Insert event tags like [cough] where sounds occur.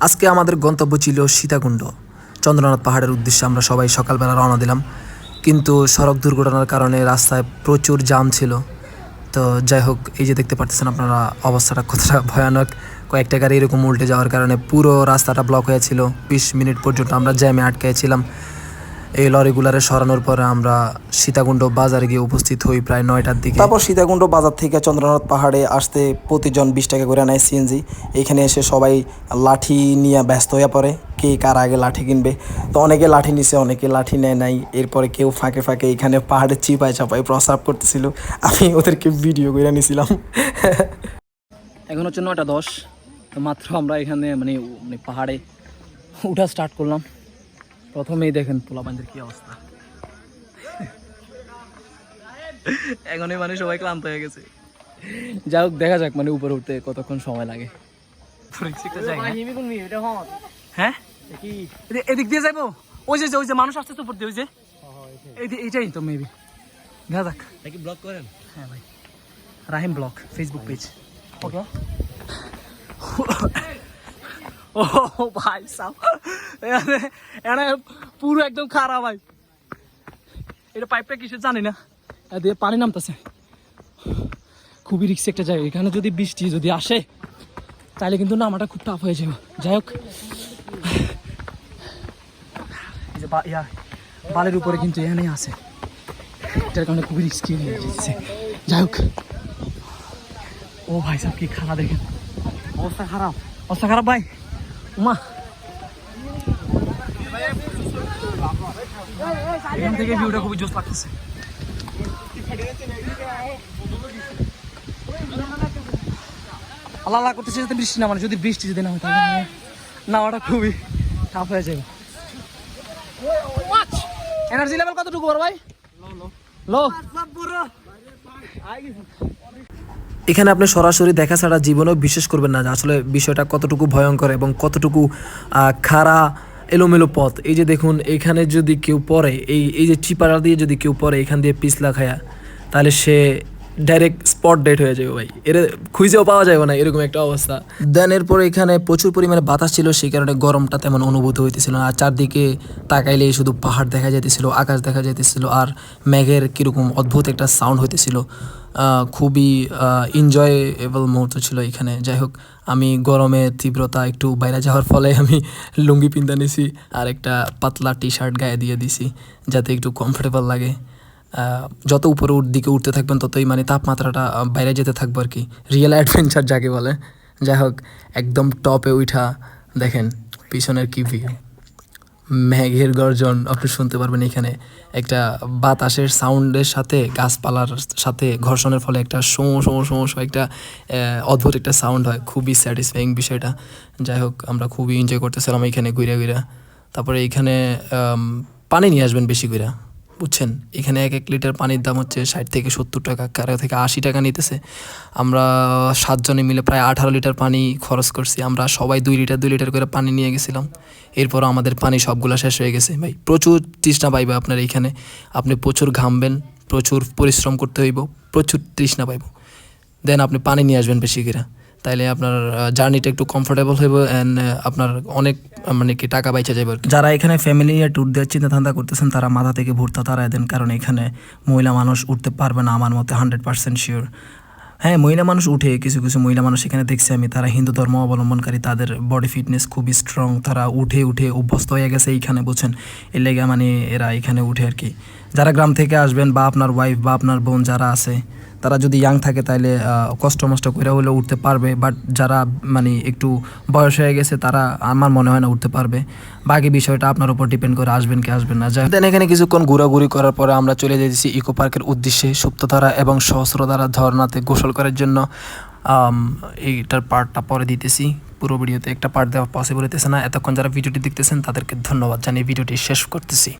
আজকে আমাদের গন্তব্য ছিল সীতাকুণ্ড। চন্দ্রনাথ পাহাড়ের উদ্দেশ্যে আমরা সবাই সকালবেলা রওনা দিলাম। কিন্তু সড়ক দুর্ঘটনার কারণে রাস্তায় প্রচুর জাম ছিল। তো যাই হোক, এই যে দেখতে পাচ্ছেন আপনারা, অবস্থাটা কতটা [laughs] ভয়ানক। কয়েকটা গাড়ি এরকম উল্টে যাওয়ার কারণে পুরো রাস্তাটা ব্লক হয়েছিল। বিশ মিনিট পর্যন্ত আমরা জ্যামে আটকেছিলাম এই লরিগুলারে সরানোর পরে আমরা সীতাকুণ্ড বাজারে গিয়ে উপস্থিত হই প্রায় নয়টার দিকে। তারপর সীতাকুণ্ড বাজার থেকে চন্দ্রনাথ পাহাড়ে আসতে প্রতিজন বিশ টাকা করে নেয় সিএনজি। এখানে এসে সবাই লাঠি নিয়ে ব্যস্ত হয়ে পড়ে কে কার আগে লাঠি কিনবে। তো অনেকে লাঠি নিছে অনেকে লাঠি নেয় নাই। এরপরে কেউ ফাঁকে ফাঁকে এখানে পাহাড়ে চিপায় চাপায় প্রস্রাব করতেছিল। আমি ওদেরকে ভিডিও করে নিয়েছিলাম এখন হচ্ছে নয়টা দশ। তো মাত্র আমরা এখানে মানে মানে পাহাড়ে উঠা স্টার্ট করলাম। প্রথমেই দেখেন পোলাপানদের কি অবস্থা। এখনই মানে সবাই ক্লান্ত হয়ে গেছে। যাই হোক দেখা যাক মানে উপরে উঠতে কতক্ষণ সময় লাগে। একটা হ্যাঁ? এদিক দিয়ে যাইবো? ওই যে ওই যে মানুষ আসছে তো উপর দিয়ে ওই যে। এই- এইটাই তো মেবি দেখা যাক। ব্লগ করেন? হ্যাঁ ভাই। Rahim blog Facebook page okay. ও ভাই এখানে পুরো একদম খারাপ ভাই। এটা পাইপটা কিছু জানি না। দিয়ে পানি নামতেছে। খুবই রিক্সি একটা জায়গা। এখানে যদি বৃষ্টি যদি আসে, তাহলে কিন্তু নামাটা খুব টাফ হয়ে যাবে। যাই হোক। বালের উপরে কিন্তু এখানেই আছে। এটার কারণে খুবই রিস্কি হয়ে যাই হোক। ও ভাই সাহেব কি খারাপ দেখেন। অবস্থা খারাপ। অবস্থা খারাপ ভাই। উমা এখান থেকে ভিউটা খুবই জোস লাগতেছে। আল্লাহ করতেছে যাতে বৃষ্টি না মানে যদি বৃষ্টি যদি না হয় তাহলে নাওয়াটা খুবই টাফ হয়ে যাবে। এনার্জি লেভেল কতটুকু বড় ভাই? লো এখানে আপনি সরাসরি দেখা ছাড়া জীবনেও বিশ্বাস করবেন না আসলে বিষয়টা কতটুকু ভয়ঙ্কর এবং কতটুকু খাড়া, এলোমেলো পথ। এই যে দেখুন, এখানে যদি কেউ পড়ে, এই এই যে চিপাড়া দিয়ে যদি কেউ পড়ে এখান দিয়ে পিছলা খায়া, তাহলে সে ডাইরেক্ট স্পট ডেট হয়ে যাবে ভাই। এর খুঁজেও পাওয়া যাবে না, এরকম একটা অবস্থা। দেন এরপর এখানে প্রচুর পরিমাণে বাতাস ছিল, সেই কারণে গরমটা তেমন অনুভূত হইতেছিল না। আর চারদিকে তাকাইলে শুধু পাহাড় দেখা যেতেছিল আকাশ দেখা যাইতেছিল, আর মেঘের কীরকম অদ্ভুত একটা সাউন্ড হইতেছিল। খুবই এনজয়েবল মুহূর্ত ছিল এখানে। যাই হোক আমি গরমে তীব্রতা একটু বাইরে যাওয়ার ফলে আমি লুঙ্গি পিন্দা নিছি, আর একটা পাতলা টি শার্ট গায়ে দিয়ে দিছি, যাতে একটু কমফোর্টেবল লাগে। যত উপরে দিকে উঠতে থাকবেন, ততই মানে তাপমাত্রাটা বাইরে যেতে থাকবে আর কি। রিয়েল অ্যাডভেঞ্চার যাকে বলে। যাই হোক, একদম টপে উঠা, দেখেন, পিছনের কি ভিউ মেঘের গর্জন, আপনি শুনতে পারবেন এখানে একটা বাতাসের সাউন্ডের সাথে, গাছপালার সাথে, ঘর্ষণের ফলে একটা শো শো শো শো, একটা অদ্ভুত একটা সাউন্ড হয়। খুবই স্যাটিসফাইং বিষয়টা। যাই হোক, আমরা খুবই এনজয় করতেছিলাম এখানে ঘুরে ঘুরে। তারপরে এখানে পানি নিয়ে আসবেন বেশি করে বুঝছেন? এখানে এক এক লিটার পানির দাম হচ্ছে ষাট থেকে সত্তর টাকা, কারও থেকে আশি টাকা নিতেছে। আমরা সাতজনে মিলে প্রায় আঠারো লিটার পানি খরচ করছি। আমরা সবাই দুই লিটার দুই লিটার করে পানি নিয়ে গেছিলাম। এরপর আমাদের পানি সবগুলো শেষ হয়ে গেছে। ভাই, প্রচুর তৃষ্ণা পাইবে আপনার এইখানে। আপনি প্রচুর ঘামবেন, প্রচুর পরিশ্রম করতে হইব, প্রচুর তৃষ্ণা পাইব। দেন আপনি পানি নিয়ে আসবেন বেশি করে। তাইলে আপনার জার্নিটা একটু কমফোর্টেবল হইব অ্যান্ড আপনার অনেক মানে কি টাকা বাইচা যাবে যারা এখানে ফ্যামিলি নিয়ে ট্যুর দেওয়ার চিন্তা ধান্দা করতেছেন, তারা মাথা থেকে ভুরতা তারাই দেন, কারণ এখানে মহিলা মানুষ উঠতে পারবে না আমার মতে হান্ড্রেড পার্সেন্ট শিওর হ্যাঁ মহিলা মানুষ উঠে, কিছু কিছু মহিলা মানুষ এখানে দেখছি আমি, তারা হিন্দু ধর্ম অবলম্বনকারী, তাদের বডি ফিটনেস খুবই স্ট্রং তারা উঠে উঠে অভ্যস্ত হয়ে গেছে এইখানে, বুঝছেন? এর লেগে মানে এরা এখানে উঠে আর কি। যারা গ্রাম থেকে আসবেন বা আপনার ওয়াইফ বা আপনার বোন যারা আছে তারা যদি ইয়াং থাকে তাহলে কষ্ট মষ্ট করে হলেও উঠতে পারবে। বাট যারা মানে একটু বয়স হয়ে গেছে, তারা আমার মনে হয় না উঠতে পারবে। বাকি বিষয়টা আপনার উপর ডিপেন্ড করে আসবেন কি আসবেন না। যাই দেন এখানে কিছুক্ষণ ঘোরাঘুরি করার পরে আমরা চলে যেতেছি ইকো পার্কের উদ্দেশ্যে সুপ্তধারা এবং সহস্রধারা ঝর্ণাতে গোসল করার জন্য। এইটার পার্টটা পরে দিতেছি। পুরো ভিডিওতে একটা পার্ট দেওয়া পসিবল হতেছে না। এতক্ষণ যারা ভিডিওটি দেখতেছেন তাদেরকে ধন্যবাদ জানিয়ে ভিডিওটি শেষ করতেছি।